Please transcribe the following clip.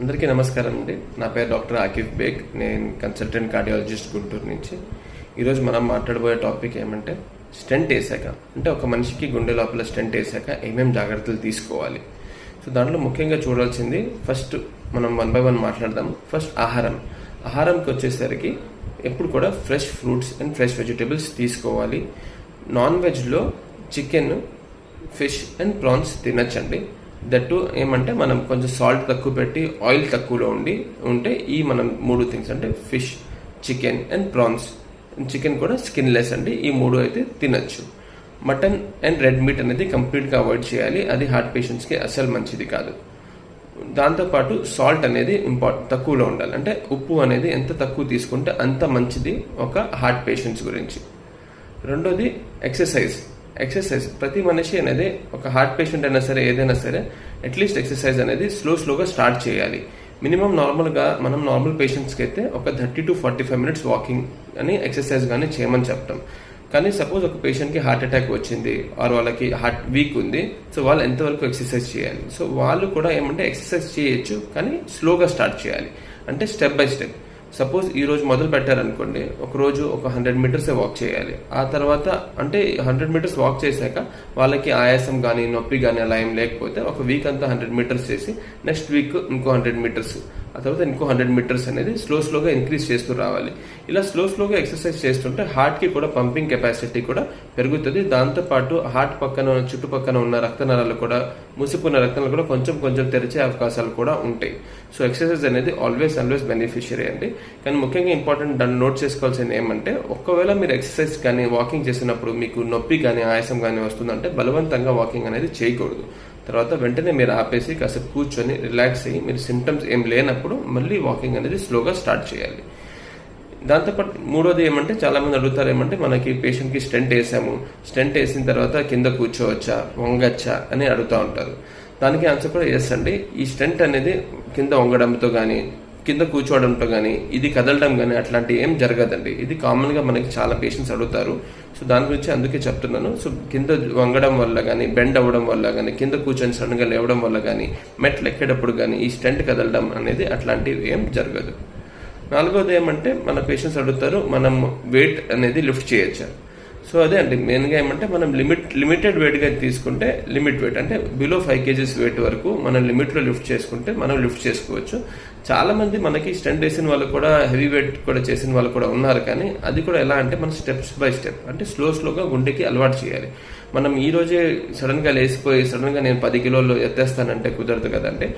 అందరికీ నమస్కారం అండి. నా పేరు డాక్టర్ ఆకిఫ్ బేగ్. నేను కన్సల్టెంట్ కార్డియాలజిస్ట్ గుంటూరు నుంచి. ఈరోజు మనం మాట్లాడబోయే టాపిక్ ఏమంటే స్టెంట్ వేసాక అంటే ఒక మనిషికి గుండె లోపల స్టెంట్ వేసాక ఏమేమి జాగ్రత్తలు తీసుకోవాలి. సో దాంట్లో ముఖ్యంగా చూడాల్సింది ఫస్ట్ మనం వన్ బై వన్ మాట్లాడదాం. ఫస్ట్ ఆహారం. ఆహారంకి వచ్చేసరికి ఎప్పుడు కూడా fresh fruits and fresh vegetables తీసుకోవాలి. నాన్ వెజ్లో చికెన్ ఫిష్ అండ్ ప్రాన్స్ తినచ్చండి. దట్టు ఏమంటే మనం కొంచెం సాల్ట్ తక్కువ పెట్టి ఆయిల్ తక్కువలో ఉండి ఉంటే ఈ మనం మూడు థింగ్స్ అంటే fish chicken and prawns chicken కూడా స్కిన్లెస్ అండి. ఈ మూడు అయితే తినచ్చు. మటన్ అండ్ రెడ్ మీట్ అనేది కంప్లీట్గా అవాయిడ్ చేయాలి. అది హార్ట్ పేషెంట్స్కి అసలు మంచిది కాదు. దాంతోపాటు సాల్ట్ అనేది ఇంపార్ట్ తక్కువలో ఉండాలి. అంటే ఉప్పు అనేది ఎంత తక్కువ తీసుకుంటే అంత మంచిది ఒక హార్ట్ పేషెంట్స్ గురించి. రెండోది ఎక్సర్సైజ్ ఎక్సర్సైజ్ ప్రతి మనిషి అనేది ఒక హార్ట్ పేషెంట్ అయినా సరే ఏదైనా సరే అట్లీస్ట్ ఎక్సర్సైజ్ అనేది స్లో స్లోగా స్టార్ట్ చేయాలి. మినిమం నార్మల్గా మనం నార్మల్ పేషెంట్స్కి అయితే ఒక thirty to forty five minutes walking అని ఎక్సర్సైజ్ కానీ చేయమని చెప్తాం. కానీ సపోజ్ ఒక పేషెంట్కి హార్ట్ అటాక్ వచ్చింది ఆర్ వాళ్ళకి హార్ట్ వీక్ ఉంది సో వాళ్ళు ఎంతవరకు ఎక్సర్సైజ్ చేయాలి? సో వాళ్ళు కూడా ఏమంటే ఎక్సర్సైజ్ చేయొచ్చు కానీ స్లోగా స్టార్ట్ చేయాలి. అంటే స్టెప్ బై స్టెప్ సపోజ్ ఈ రోజు మొదలు పెట్టారనుకోండి ఒక రోజు ఒక హండ్రెడ్ మీటర్సే వాక్ చేయాలి. ఆ తర్వాత అంటే హండ్రెడ్ మీటర్స్ వాక్ చేశాక వాళ్ళకి ఆయాసం కానీ నొప్పి కానీ అలా ఏం లేకపోతే ఒక వీక్ అంతా హండ్రెడ్ మీటర్స్ చేసి నెక్స్ట్ వీక్ ఇంకో హండ్రెడ్ మీటర్స్ ఆ తర్వాత ఇంకో హండ్రెడ్ మీటర్స్ అనేది స్లో స్లోగా ఇంక్రీజ్ చేస్తూ రావాలి. ఇలా స్లో స్లోగా ఎక్సర్సైజ్ చేస్తుంటే హార్ట్కి కూడా పంపింగ్ కెపాసిటీ కూడా పెరుగుతుంది. దాంతోపాటు హార్ట్ పక్కన చుట్టుపక్కన ఉన్న రక్తనాళాలు కూడా ముసుకున్న రక్తనాలు కూడా కొంచెం కొంచెం తెరిచే అవకాశాలు కూడా ఉంటాయి. సో ఎక్సర్సైజ్ అనేది ఆల్వేస్ ఆల్వేస్ బెనిఫిషియరీ అండి. కానీ ముఖ్యంగా ఇంపార్టెంట్ దాన్ని నోట్ చేసుకోవాల్సింది ఏమంటే ఒకవేళ మీరు ఎక్సర్సైజ్ కానీ వాకింగ్ చేసినప్పుడు మీకు నొప్పి కానీ ఆయాసం కానీ వస్తుందంటే బలవంతంగా వాకింగ్ అనేది చేయకూడదు. తర్వాత వెంటనే మీరు ఆపేసి కాసేపు కూర్చొని రిలాక్స్ అయ్యి మీరు సిమ్టమ్స్ ఏం లేనప్పుడు మళ్ళీ వాకింగ్ అనేది స్లోగా స్టార్ట్ చేయాలి. దాంతోపాటు మూడోది ఏమంటే చాలామంది అడుగుతారు ఏమంటే మనకి పేషెంట్కి స్టెంట్ వేసాము. స్టెంట్ వేసిన తర్వాత కింద కూర్చోవచ్చా? వంగచ్చా? అని అడుగుతూ ఉంటారు. దానికి ఆన్సర్ కూడా ఎస్ అండి. ఈ స్టెంట్ అనేది కింద వంగడంతో కానీ కింద కూర్చోవడంతో కానీ ఇది కదలడం కానీ అట్లాంటివి ఏం జరగదండి. ఇది కామన్గా మనకి చాలా పేషెంట్స్ అడుగుతారు. సో దాని గురించి అందుకే చెప్తున్నాను. సో కింద వంగడం వల్ల కానీ బెండ్ అవ్వడం వల్ల కానీ కింద కూర్చొని సడన్గా లేవడం వల్ల కానీ మెట్లు ఎక్కేటప్పుడు కానీ ఈ స్టెంట్ కదలడం అనేది అట్లాంటివి ఏం జరగదు. నాలుగోది ఏమంటే మన పేషెంట్స్ అడుగుతారు మనం వెయిట్ అనేది లిఫ్ట్ చేయొచ్చా? సో అదే అండి మెయిన్గా ఏమంటే మనం లిమిట్ లిమిటెడ్ వెయిట్గా తీసుకుంటే లిమిట్ వెయిట్ అంటే బిలో ఫైవ్ కేజీస్ వెయిట్ వరకు మనం లిమిట్లో లిఫ్ట్ చేసుకుంటే మనం లిఫ్ట్ చేసుకోవచ్చు. చాలా మంది మనకి స్టెంట్ వేసిన వాళ్ళు కూడా హెవీ వెయిట్ కూడా చేసిన వాళ్ళు కూడా ఉన్నారు కానీ అది కూడా ఎలా అంటే మనం స్టెప్స్ బై స్టెప్ అంటే స్లో స్లోగా గుండెకి అలవాటు చేయాలి. మనం ఈ రోజే సడన్గా లేసిపోయి సడన్గా నేను పది కిలోలు ఎత్తేస్తానంటే కుదరదు కదంటే